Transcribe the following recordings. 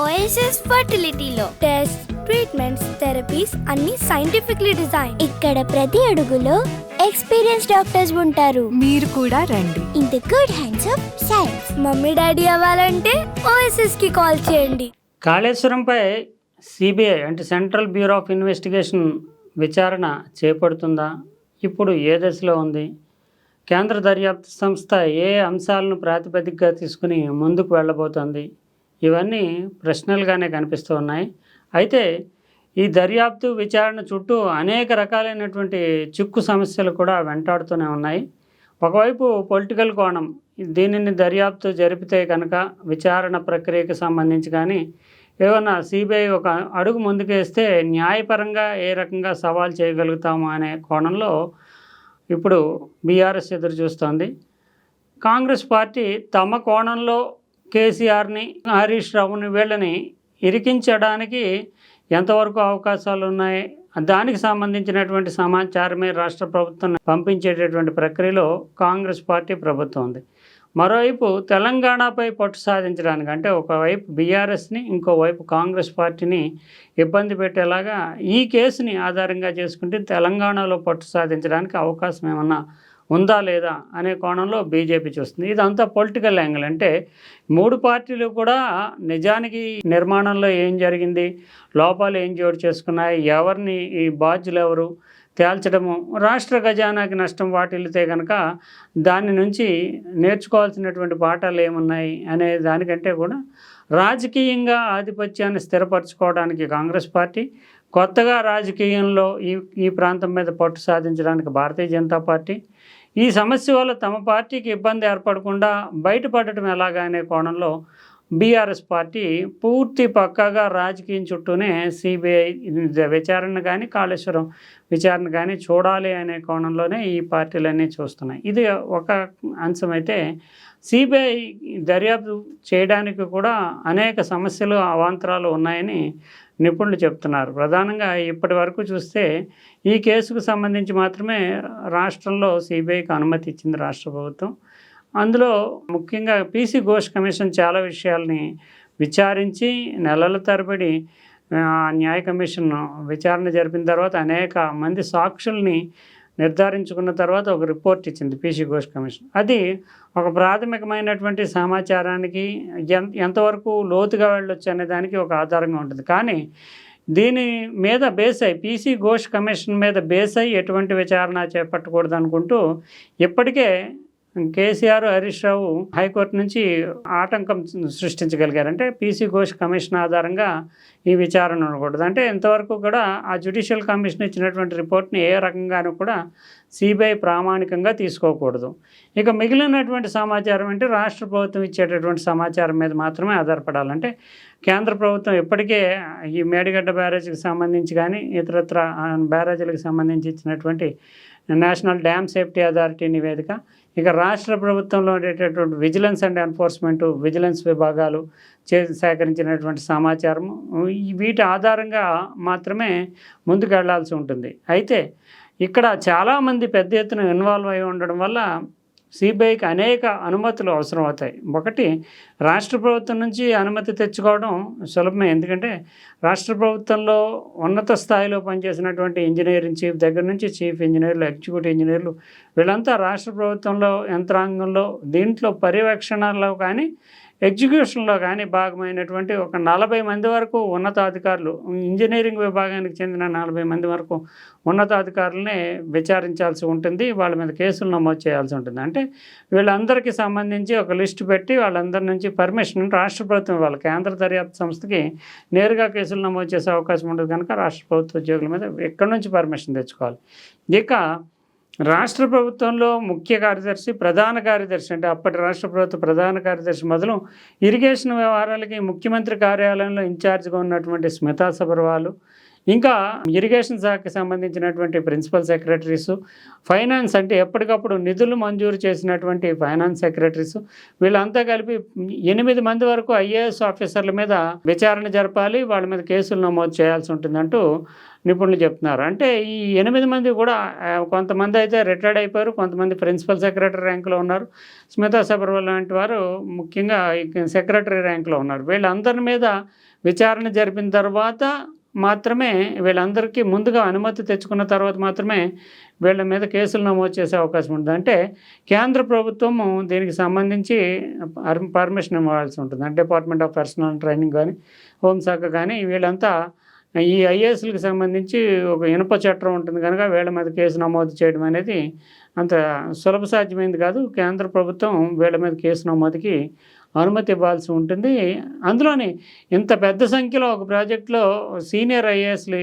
OSS ఫర్టిలిటీలో test treatments therapies అన్ని scientifically design ఇక్కడ ప్రతి అడుగులో ఎక్స్పీరియన్స్ డాక్టర్స్ ఉంటారు. మీరు కూడా రండి. In the good hands of science mummy daddy అవ్వాలంటే ఓఎస్ఎస్కి కాల్ చేయండి. కాళేశ్వరంపై సిబిఐ అంటే సెంట్రల్ బ్యూరో ఆఫ్ ఇన్వెస్టిగేషన్ విచారణ చేపడుతుందా? ఇప్పుడు ఏ దశలో ఉంది? కేంద్ర దర్యాప్తు సంస్థ ఏ అంశాలను ప్రాతిపదికగా తీసుకుని ముందుకు వెళ్ళబోతోంది? ఇవన్నీ ప్రశ్నలుగానే కనిపిస్తూ ఉన్నాయి. అయితే ఈ దర్యాప్తు విచారణ చుట్టూ అనేక రకాలైనటువంటి చిక్కు సమస్యలు కూడా వెంటాడుతూనే ఉన్నాయి. ఒకవైపు పొలిటికల్ కోణం దీనిని దర్యాప్తు జరిపితే కనుక విచారణ ప్రక్రియకి సంబంధించి కానీ ఏమన్నా సిబిఐ ఒక అడుగు ముందుకేస్తే న్యాయపరంగా ఏ రకంగా సవాల్ చేయగలుగుతాము అనే కోణంలో ఇప్పుడు బీఆర్ఎస్ ఎదురు చూస్తోంది. కాంగ్రెస్ పార్టీ తమ కోణంలో కేసీఆర్ని హరీష్ రావుని వీళ్ళని ఇరికించడానికి ఎంతవరకు అవకాశాలు ఉన్నాయి? దానికి సంబంధించినటువంటి సమాచారమే రాష్ట్ర ప్రభుత్వం పంపించేటటువంటి ప్రక్రియలో కాంగ్రెస్ పార్టీ ప్రభుత్వం ఉంది. మరోవైపు తెలంగాణపై పట్టు సాధించడానికి అంటే ఒకవైపు బీఆర్ఎస్ని ఇంకోవైపు కాంగ్రెస్ పార్టీని ఇబ్బంది పెట్టేలాగా ఈ కేసుని ఆధారంగా చేసుకుంటే తెలంగాణలో పట్టు సాధించడానికి అవకాశం ఏమన్నా ఉందా లేదా అనే కోణంలో బీజేపీ చూస్తుంది. ఇదంతా పొలిటికల్ యాంగిల్. అంటే మూడు పార్టీలు కూడా నిజానికి నిర్మాణంలో ఏం జరిగింది లోపాలు ఏం చోటు చేసుకున్నాయి ఎవరిని ఈ బాధ్యులు ఎవరు తేల్చడము రాష్ట్ర ఖజానాకి నష్టం వాటిల్లితే కనుక దాని నుంచి నేర్చుకోవాల్సినటువంటి పాఠాలు ఏమున్నాయి అనే దానికంటే కూడా రాజకీయంగా ఆధిపత్యాన్ని స్థిరపరచుకోవడానికి కాంగ్రెస్ పార్టీ కొత్తగా రాజకీయంలో ఈ ఈ ప్రాంతం మీద పట్టు సాధించడానికి భారతీయ జనతా పార్టీ ఈ సమస్య వల్ల తమ పార్టీకి ఇబ్బంది ఏర్పడకుండా బయటపడటం ఎలాగా అనే కోణంలో బీఆర్ఎస్ పార్టీ పూర్తి పక్కాగా రాజకీయం చుట్టూనే సిబిఐ విచారణ కానీ కాళేశ్వరం విచారణ కానీ చూడాలి అనే కోణంలోనే ఈ పార్టీలన్నీ చూస్తున్నాయి. ఇది ఒక అంశం అయితే సిబిఐ దర్యాప్తు చేయడానికి కూడా అనేక సమస్యలు అవాంతరాలు ఉన్నాయని నిపుణులు చెప్తున్నారు. ప్రధానంగా ఇప్పటి వరకు చూస్తే ఈ కేసుకు సంబంధించి మాత్రమే రాష్ట్రంలో సిబిఐకి అనుమతి ఇచ్చింది రాష్ట్ర ప్రభుత్వం. అందులో ముఖ్యంగా పీసీ ఘోష్ కమిషన్ చాలా విషయాల్ని విచారించి నెలల తరబడి ఆ, న్యాయ కమిషన్ విచారణ జరిపిన తర్వాత అనేక మంది సాక్షుల్ని నిర్ధారించుకున్న తర్వాత ఒక రిపోర్ట్ ఇచ్చింది పీసీ ఘోష్ కమిషన్. అది ఒక ప్రాథమికమైనటువంటి సమాచారానికి ఎంత ఎంతవరకు లోతుగా వెళ్ళొచ్చు అనే దానికి ఒక ఆధారంగా ఉంటుంది. కానీ దీని మీద బేస్ అయి పీసీ ఘోష్ కమిషన్ మీద బేస్ అయి ఎటువంటి విచారణ చేపట్టకూడదు అనుకుంటూ ఇప్పటికే కేసీఆర్ హరీష్ రావు హైకోర్టు నుంచి ఆటంకం సృష్టించగలిగారు అంటే పీసీ ఘోష్ కమిషన్ ఆధారంగా ఈ విచారణ ఉండకూడదు. అంటే ఇంతవరకు కూడా ఆ జ్యుడిషియల్ కమిషన్ ఇచ్చినటువంటి రిపోర్ట్ని ఏ రకంగానూ కూడా సిబిఐ ప్రామాణికంగా తీసుకోకూడదు. ఇక మిగిలినటువంటి సమాచారం అంటే రాష్ట్ర ప్రభుత్వం ఇచ్చేటటువంటి సమాచారం మీద మాత్రమే ఆధారపడాలంటే కేంద్ర ప్రభుత్వం ఇప్పటికే ఈ మేడిగడ్డ బ్యారేజ్కి సంబంధించి కానీ ఇతరత్ర బ్యారేజీలకు సంబంధించి ఇచ్చినటువంటి నేషనల్ డ్యామ్ సేఫ్టీ అథారిటీ నివేదిక ఇక రాష్ట్ర ప్రభుత్వంలో ఉండేటటువంటి విజిలెన్స్ అండ్ ఎన్ఫోర్స్మెంట్ విజిలెన్స్ విభాగాలు చే సేకరించినటువంటి సమాచారం వీటి ఆధారంగా మాత్రమే ముందుకు వెళ్ళాల్సి ఉంటుంది. అయితే ఇక్కడ చాలామంది పెద్ద ఎత్తున ఇన్వాల్వ్ అయి ఉండడం వల్ల సిబిఐకి అనేక అనుమతులు అవసరం అవుతాయి ఒకటి రాష్ట్ర ప్రభుత్వం నుంచి అనుమతి తెచ్చుకోవడం సులభమే. ఎందుకంటే రాష్ట్ర ప్రభుత్వంలో ఉన్నత స్థాయిలో పనిచేసినటువంటి ఇంజనీరింగ్ చీఫ్ దగ్గర నుంచి చీఫ్ ఇంజనీర్లు ఎగ్జిక్యూటివ్ ఇంజనీర్లు వీళ్ళంతా రాష్ట్ర ప్రభుత్వంలో యంత్రాంగంలో దీంట్లో పర్యవేక్షణలో కానీ ఎగ్జిక్యూషన్లో కానీ భాగమైనటువంటి ఒక నలభై మంది వరకు ఉన్నతాధికారులు ఇంజనీరింగ్ విభాగానికి చెందిన నలభై మంది వరకు ఉన్నతాధికారులని విచారించాల్సి ఉంటుంది వాళ్ళ మీద కేసులు నమోదు చేయాల్సి ఉంటుంది. అంటే వీళ్ళందరికీ సంబంధించి ఒక లిస్టు పెట్టి వాళ్ళందరి నుంచి పర్మిషన్ రాష్ట్ర ప్రభుత్వం ఇవ్వాలి. కేంద్ర దర్యాప్తు సంస్థకి నేరుగా కేసులు నమోదు చేసే అవకాశం ఉంటుంది కనుక రాష్ట్ర ప్రభుత్వ ఉద్యోగుల మీద ఎక్కడి నుంచి పర్మిషన్ తెచ్చుకోవాలి? ఇక రాష్ట్ర ప్రభుత్వంలో ముఖ్య కార్యదర్శి ప్రధాన కార్యదర్శి అంటే అప్పటి రాష్ట్ర ప్రభుత్వ ప్రధాన కార్యదర్శి మొదలు ఇరిగేషన్ వ్యవహారాలకి ముఖ్యమంత్రి కార్యాలయంలో ఇన్ఛార్జ్గా ఉన్నటువంటి స్మితా సబర్వాలు ఇంకా ఇరిగేషన్ శాఖకి సంబంధించినటువంటి ప్రిన్సిపల్ సెక్రటరీస్ ఫైనాన్స్ అంటే ఎప్పటికప్పుడు నిధులు మంజూరు చేసినటువంటి ఫైనాన్స్ సెక్రటరీస్ వీళ్ళంతా కలిపి ఎనిమిది మంది వరకు ఐఏఎస్ ఆఫీసర్ల మీద విచారణ జరపాలి వాళ్ళ మీద కేసులు నమోదు చేయాల్సి ఉంటుందంటూ నిపుణులు చెప్తున్నారు. అంటే ఈ ఎనిమిది మంది కూడా కొంతమంది అయితే రిటైర్డ్ అయిపోయారు కొంతమంది ప్రిన్సిపల్ సెక్రటరీ ర్యాంకులో ఉన్నారు. స్మితా సబర్వాల్ లాంటి వారు ముఖ్యంగా సెక్రటరీ ర్యాంకులో ఉన్నారు. వీళ్ళందరి మీద విచారణ జరిపిన తర్వాత మాత్రమే వీళ్ళందరికీ ముందుగా అనుమతి తెచ్చుకున్న తర్వాత మాత్రమే వీళ్ళ మీద కేసులు నమోదు చేసే అవకాశం ఉంటుంది. అంటే కేంద్ర ప్రభుత్వం దీనికి సంబంధించి పర్మిషన్ ఇవ్వాల్సి ఉంటుంది. అంటే డిపార్ట్మెంట్ ఆఫ్ పర్సనల్ ట్రైనింగ్ కానీ హోంశాఖ కానీ వీళ్ళంతా ఈ ఐఏఎస్లకు సంబంధించి ఒక ఇనుప చట్టం ఉంటుంది కనుక వీళ్ళ మీద కేసు నమోదు చేయడం అనేది అంత సులభ సాధ్యమైంది కాదు. కేంద్ర ప్రభుత్వం వీళ్ళ మీద కేసు నమోదుకి అనుమతి ఇవ్వాల్సి ఉంటుంది. అందులోని ఇంత పెద్ద సంఖ్యలో ఒక ప్రాజెక్టులో సీనియర్ ఐఏఎస్లు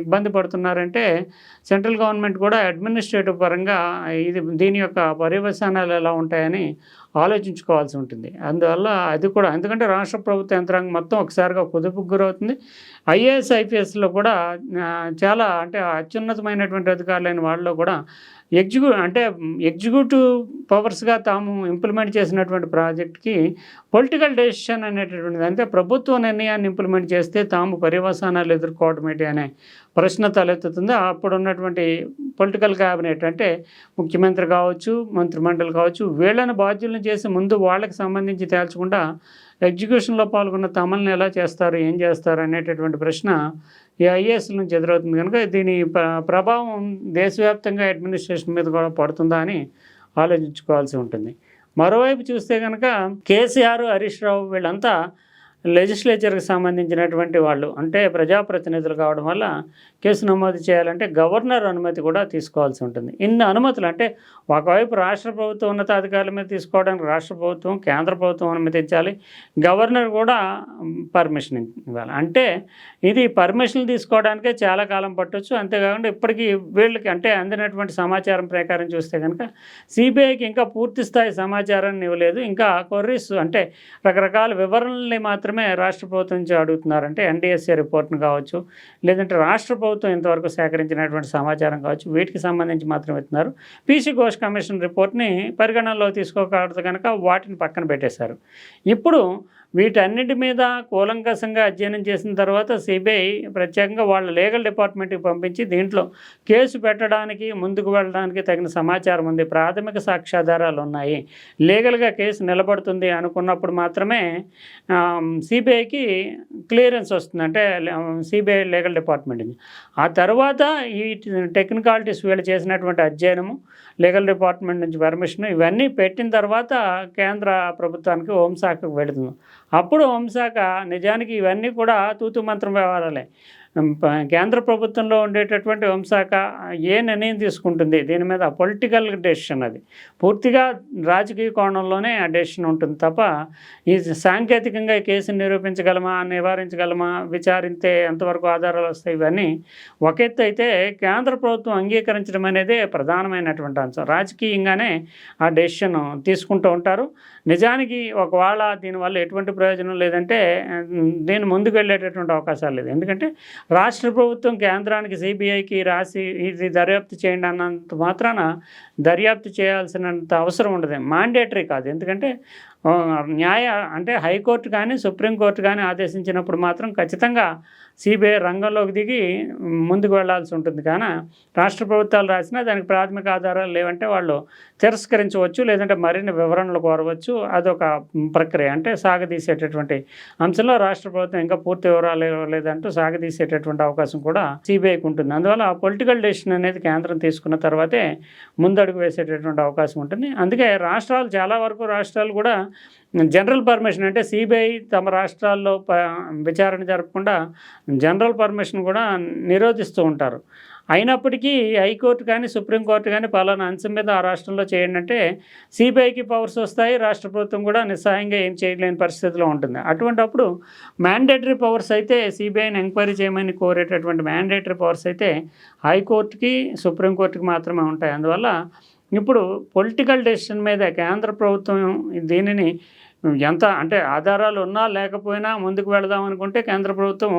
ఇబ్బంది పడుతున్నారంటే సెంట్రల్ గవర్నమెంట్ కూడా అడ్మినిస్ట్రేటివ్ పరంగా ఇది దీని యొక్క పర్యవసానాలు ఎలా ఉంటాయని ఆలోచించుకోవాల్సి ఉంటుంది. అందువల్ల అది కూడా ఎందుకంటే రాష్ట్ర ప్రభుత్వ యంత్రాంగం మొత్తం ఒకసారిగా కుదుపుకు గురవుతుంది. ఐఏఎస్ ఐపీఎస్లో కూడా చాలా అంటే అత్యున్నతమైనటువంటి అధికారులైన వాళ్ళలో కూడా ఎగ్జిక్యూ అంటే ఎగ్జిక్యూటివ్ పవర్స్గా తాము ఇంప్లిమెంట్ చేసినటువంటి ప్రాజెక్ట్కి పొలిటికల్ డెసిషన్ అనేటటువంటిది అంటే ప్రభుత్వ నిర్ణయాన్ని ఇంప్లిమెంట్ చేస్తే తాము పర్యవసానాలు ఎదుర్కోవడం ఏంటి అనే ప్రశ్న తలెత్తుతుంది. అప్పుడు ఉన్నటువంటి పొలిటికల్ క్యాబినెట్ అంటే ముఖ్యమంత్రి కావచ్చు మంత్రిమండలి కావచ్చు వీళ్ళని బాధ్యులను చేసి ముందు వాళ్ళకి సంబంధించి తేల్చకుండా ఎగ్జిక్యూషన్లో పాల్గొన్న తమల్ని ఎలా చేస్తారు ఏం చేస్తారు అనేటటువంటి ప్రశ్న ఈ ఐఏఎస్ నుంచి ఎదురవుతుంది. కనుక దీని ప్రభావం దేశవ్యాప్తంగా అడ్మినిస్ట్రేషన్ మీద కూడా పడుతుందా అని ఆలోచించుకోవాల్సి ఉంటుంది. మరోవైపు చూస్తే కనుక కేసీఆర్ హరీష్ రావు వీళ్ళంతా లెజిస్లేచర్కి సంబంధించినటువంటి వాళ్ళు అంటే ప్రజాప్రతినిధులు కావడం వల్ల కేసు నమోదు చేయాలంటే గవర్నర్ అనుమతి కూడా తీసుకోవాల్సి ఉంటుంది. ఇన్ని అనుమతులు అంటే ఒకవైపు రాష్ట్ర ప్రభుత్వం ఉన్నతాధికారుల మీద తీసుకోవడానికి రాష్ట్ర ప్రభుత్వం కేంద్ర ప్రభుత్వం అనుమతించాలి గవర్నర్ కూడా పర్మిషన్ ఇవ్వాలి. అంటే ఇది పర్మిషన్ తీసుకోవడానికే చాలా కాలం పట్టొచ్చు. అంతేకాకుండా ఇప్పటికీ వీళ్ళకి అంటే అందినటువంటి సమాచారం ప్రకారం చూస్తే కనుక సిబిఐకి ఇంకా పూర్తి స్థాయి సమాచారాన్ని ఇవ్వలేదు. ఇంకా కొర్రీస్ అంటే రకరకాల వివరణల్ని మాత్రం మాత్రమే రాష్ట్ర ప్రభుత్వం నుంచి అడుగుతున్నారంటే ఎన్డీఎస్ఏ రిపోర్ట్ను కావచ్చు లేదంటే రాష్ట్ర ప్రభుత్వం ఇంతవరకు సేకరించినటువంటి సమాచారం కావచ్చు వీటికి సంబంధించి మాత్రం ఇస్తున్నారు పీసీ ఘోష్ కమిషన్ రిపోర్ట్ని పరిగణనలో తీసుకోకూడదు కనుక వాటిని పక్కన పెట్టేశారు. ఇప్పుడు వీటన్నిటి మీద కూలంకషంగా అధ్యయనం చేసిన తర్వాత సిబిఐ ప్రత్యేకంగా వాళ్ళ లీగల్ డిపార్ట్మెంట్కి పంపించి దీంట్లో కేసు పెట్టడానికి ముందుకు వెళ్ళడానికి తగిన సమాచారం ఉంది. ప్రాథమిక సాక్ష్యాధారాలు ఉన్నాయి. లీగల్గా కేసు నిలబడుతుంది అనుకున్నప్పుడు మాత్రమే సిబిఐకి క్లియరెన్స్ వస్తుంది. అంటే సిబిఐ లీగల్ డిపార్ట్మెంట్ నుంచి ఆ తర్వాత ఈ టెక్నికాలిటీస్ వీళ్ళు చేసినటువంటి అధ్యయనము లీగల్ డిపార్ట్మెంట్ నుంచి పర్మిషన్ ఇవన్నీ పెట్టిన తర్వాత కేంద్ర ప్రభుత్వానికి హోంశాఖకు పెడుతుంది అప్పుడు హోంశాఖ నిజానికి ఇవన్నీ కూడా తూతు మంత్రం వ్యవహారాలే. కేంద్ర ప్రభుత్వంలో ఉండేటటువంటి హోంశాఖ ఏ నిర్ణయం తీసుకుంటుంది? దీని మీద పొలిటికల్ డెసిషన్ అది. పూర్తిగా రాజకీయ కోణంలోనే ఆ డెసిషన్ ఉంటుంది తప్ప ఈ సాంకేతికంగా ఈ కేసుని నిరూపించగలమా నివారించగలమా విచారిస్తే ఎంతవరకు ఆధారాలు వస్తాయి ఇవన్నీ ఒక ఎత్తు అయితే కేంద్ర ప్రభుత్వం అంగీకరించడం అనేది ప్రధానమైనటువంటి అంశం. రాజకీయంగానే ఆ డెసిషన్ తీసుకుంటూ ఉంటారు. నిజానికి ఒకవేళ దీనివల్ల ఎటువంటి ప్రయోజనం లేదంటే దీని ముందుకు వెళ్ళేటటువంటి అవకాశాలు లేదు. ఎందుకంటే రాష్ట్ర ప్రభుత్వం కేంద్రానికి సిబిఐకి రాసి ఇది దర్యాప్తు చేయండి అన్నంత మాత్రాన దర్యాప్తు చేయాల్సినంత అవసరం ఉండదు. మాండేటరీ కాదు. ఎందుకంటే న్యాయ అంటే హైకోర్టు కానీ సుప్రీంకోర్టు కానీ ఆదేశించినప్పుడు మాత్రం ఖచ్చితంగా సిబిఐ రంగంలోకి దిగి ముందుకు వెళ్ళాల్సి ఉంటుంది. కానీ రాష్ట్ర ప్రభుత్వాలు రాసినా దానికి ప్రాథమిక ఆధారాలు లేవంటే వాళ్ళు తిరస్కరించవచ్చు లేదంటే మరిన్ని వివరణలు కోరవచ్చు. అదొక ప్రక్రియ. అంటే సాగదీసేటటువంటి అంశంలో రాష్ట్ర ప్రభుత్వం ఇంకా పూర్తి వివరాలు లేదంటూ సాగదీసేటటువంటి అవకాశం కూడా సిబిఐకి ఉంటుంది. అందువల్ల ఆ పొలిటికల్ డెసిషన్ అనేది కేంద్రం తీసుకున్న తర్వాతే ముందడుగు వేసేటటువంటి అవకాశం ఉంటుంది. అందుకే రాష్ట్రాలు చాలా వరకు రాష్ట్రాలు కూడా జనరల్ పర్మిషన్ అంటే సిబిఐ తమ రాష్ట్రాల్లో ప విచారణ జరపకుండా జనరల్ పర్మిషన్ కూడా నిరోధిస్తూ ఉంటారు. అయినప్పటికీ హైకోర్టు కానీ సుప్రీంకోర్టు కానీ పలానా అంశం మీద ఆ రాష్ట్రంలో చేయండి అంటే సిబిఐకి పవర్స్ వస్తాయి రాష్ట్ర ప్రభుత్వం కూడా నిస్సహాయంగా ఏం చేయలేని పరిస్థితిలో ఉంటుంది. అటువంటప్పుడు మ్యాండేటరీ పవర్స్ అయితే సిబిఐని ఎంక్వైరీ చేయమని కోరేటటువంటి మ్యాండేటరీ పవర్స్ అయితే హైకోర్టుకి సుప్రీంకోర్టుకి మాత్రమే ఉంటాయి. అందువల్ల ఇప్పుడు పొలిటికల్ డెసిషన్ మీద కేంద్ర ప్రభుత్వం దీనిని ఎంత అంటే ఆధారాలు ఉన్నా లేకపోయినా ముందుకు వెళదాం అనుకుంటే కేంద్ర ప్రభుత్వం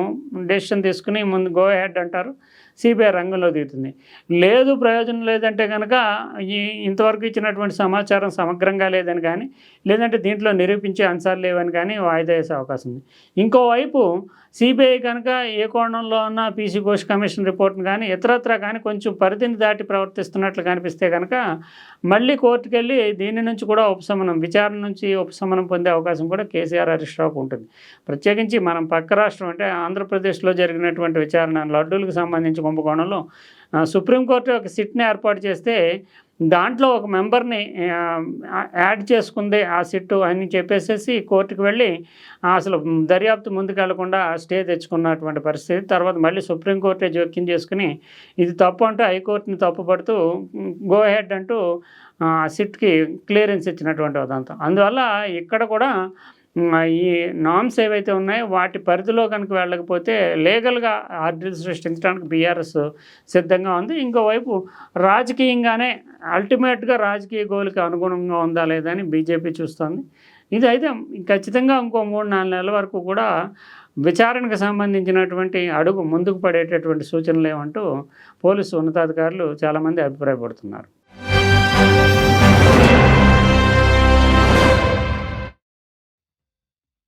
డెసిషన్ తీసుకుని ముందు గో హెడ్ అంటారు. సిబిఐ రంగంలో దిగుతుంది. లేదు ప్రయోజనం లేదంటే కనుక ఈ ఇంతవరకు ఇచ్చినటువంటి సమాచారం సమగ్రంగా లేదని కానీ లేదంటే దీంట్లో నిరూపించే అంశాలు లేవని కానీ వాయిదా వేసే అవకాశం ఉంది. ఇంకోవైపు సిబిఐ కనుక ఏ కోణంలో ఉన్న పీసీ ఘోష్ కమిషన్ రిపోర్ట్ని కానీ ఇతరత్ర కానీ కొంచెం పరిధిని దాటి ప్రవర్తిస్తున్నట్లు కనిపిస్తే కనుక మళ్ళీ కోర్టుకు వెళ్ళి దీని నుంచి కూడా ఉపశమనం విచారణ నుంచి ఉపశమనం పొందే అవకాశం కూడా కేసీఆర్ హరీష్ రావుకు ఉంటుంది. ప్రత్యేకించి మనం పక్క రాష్ట్రం అంటే ఆంధ్రప్రదేశ్లో జరిగినటువంటి విచారణ లడ్డూలకు సంబంధించి కుంభకోణంలో సుప్రీంకోర్టు ఒక సిట్ని ఏర్పాటు చేస్తే దాంట్లో ఒక మెంబర్ని యాడ్ చేసుకుంది ఆ సిట్టు అని చెప్పేసేసి కోర్టుకు వెళ్ళి అసలు దర్యాప్తు ముందుకెళ్ళకుండా స్టే తెచ్చుకున్నటువంటి పరిస్థితి. తర్వాత మళ్ళీ సుప్రీంకోర్టే జోక్యం చేసుకుని ఇది తప్పు అంటూ హైకోర్టుని తప్పుపడుతూ గో హెడ్ అంటూ ఆ, సిట్కి క్లియరెన్స్ ఇచ్చినటువంటి ఉదంతం అందువల్ల ఇక్కడ కూడా ఈ నామ్స్ ఏవైతే ఉన్నాయో వాటి పరిధిలో కనుక వెళ్ళకపోతే లీగల్గా ఆర్డర్లు సృష్టించడానికి బీఆర్ఎస్ సిద్ధంగా ఉంది. ఇంకోవైపు రాజకీయంగానే అల్టిమేట్గా రాజకీయ గోల్కి అనుగుణంగా ఉందా లేదా అని బీజేపీ చూస్తుంది. ఇది అయితే ఖచ్చితంగా ఇంకో మూడు నాలుగు నెలల వరకు కూడా విచారణకు సంబంధించినటువంటి అడుగు ముందుకు పడేటటువంటి సూచనలు ఏమంటూ పోలీసు ఉన్నతాధికారులు చాలామంది అభిప్రాయపడుతున్నారు.